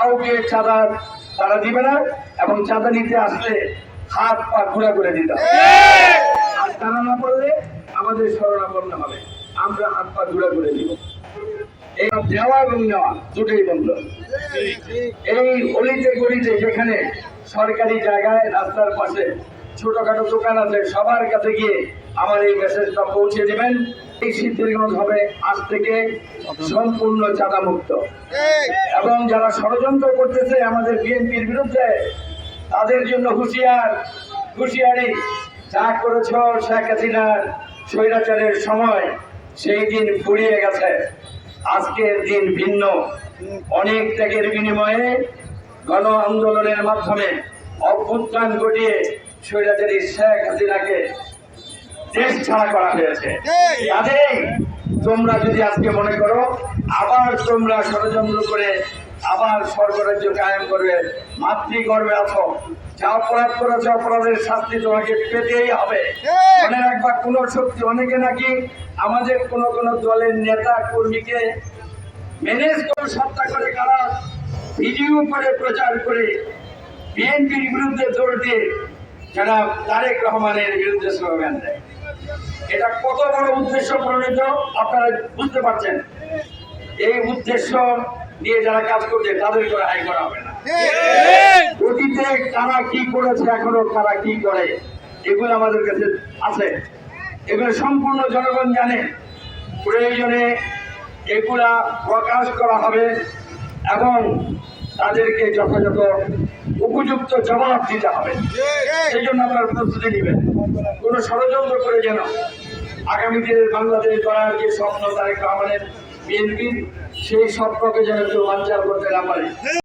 কাউকে চাঁদা তারা দিবে না এবং চাঁদা নিতে আসলে হাত পা ঘুরা করে দিতে হবে। আর তারা না পড়লে আমাদের শরণাপন্ন হবে। আমরা হাত পা ঘুরা করে দিব। এই দেওয়া এবং নেওয়া দুটোই বন্ধ। এই অলিতে গলিতে যেখানে সরকারি জায়গায় রাস্তার পাশে ছোটখাটো দোকান আছে সবার কাছে গিয়ে আমার এই মেসেজটা পৌঁছে দিবেন। এই সিদ্ধিরগঞ্জ হবে আজ থেকে সম্পূর্ণ চাঁদা মুক্ত এবং যারা ষড়যন্ত্র করতেছে আমাদের বিএনপির বিরুদ্ধে তাদের জন্য হুঁশিয়ার হুঁশিয়ারি। যা করেছ শেখ হাসিনার স্বৈরাচারের সময় সেই দিন ফুরিয়ে গেছে। আজকের দিন ভিন্ন। অনেক ত্যাগের বিনিময়ে গণ আন্দোলনের মাধ্যমে অভ্যুত্থান ঘটিয়ে স্বৈরাচারী শেখ হাসিনাকে দেশ ছাড়া করা হয়েছে। কাজেই তোমরা যদি আজকে মনে করো আবার তোমরা ষড়যন্ত্র করে আবার স্বর্গরাজ্য কায়েম করবে মাতৃগর্ভে আছো। যা অপরাধ করেছে অপরাধের শাস্তি তোমাকে পেতেই হবে। মনে রাখবা কোন শক্তি অনেকে নাকি আমাদের কোন কোন দলের নেতা কর্মীকে ম্যানেজ করে সত্তা করে কারা ভিডিও করে প্রচার করে বিএনপির বিরুদ্ধে জোর দিয়ে যারা তারেক রহমানের বিরুদ্ধে স্লোগান দেয়। এটা কত বড় উদ্দেশ্য প্রণীত, আপনারা বুঝতে পারছেন? এই উদ্দেশ্য নিয়ে যারা কাজ করছে তাদের করে আয় করা হবে না। অতীতে কারা কি করেছে, এখনও কারা কি করে, এগুলো আমাদের কাছে আছে। এগুলো সম্পূর্ণ জনগণ জানে। প্রয়োজনে এগুলা প্রকাশ করা হবে এবং তাদেরকে যথাযথ উপযুক্ত জবাব দিতে হবে। সেই জন্য আপনার প্রস্তুতি নেবেন। কোনো ষড়যন্ত্র করে যেন আগামী দিনের বাংলাদেশ করার যে স্বপ্ন তারেক রহমানের বিএনপির সেই স্বপ্নকে যেন কেউ করতে না পারে।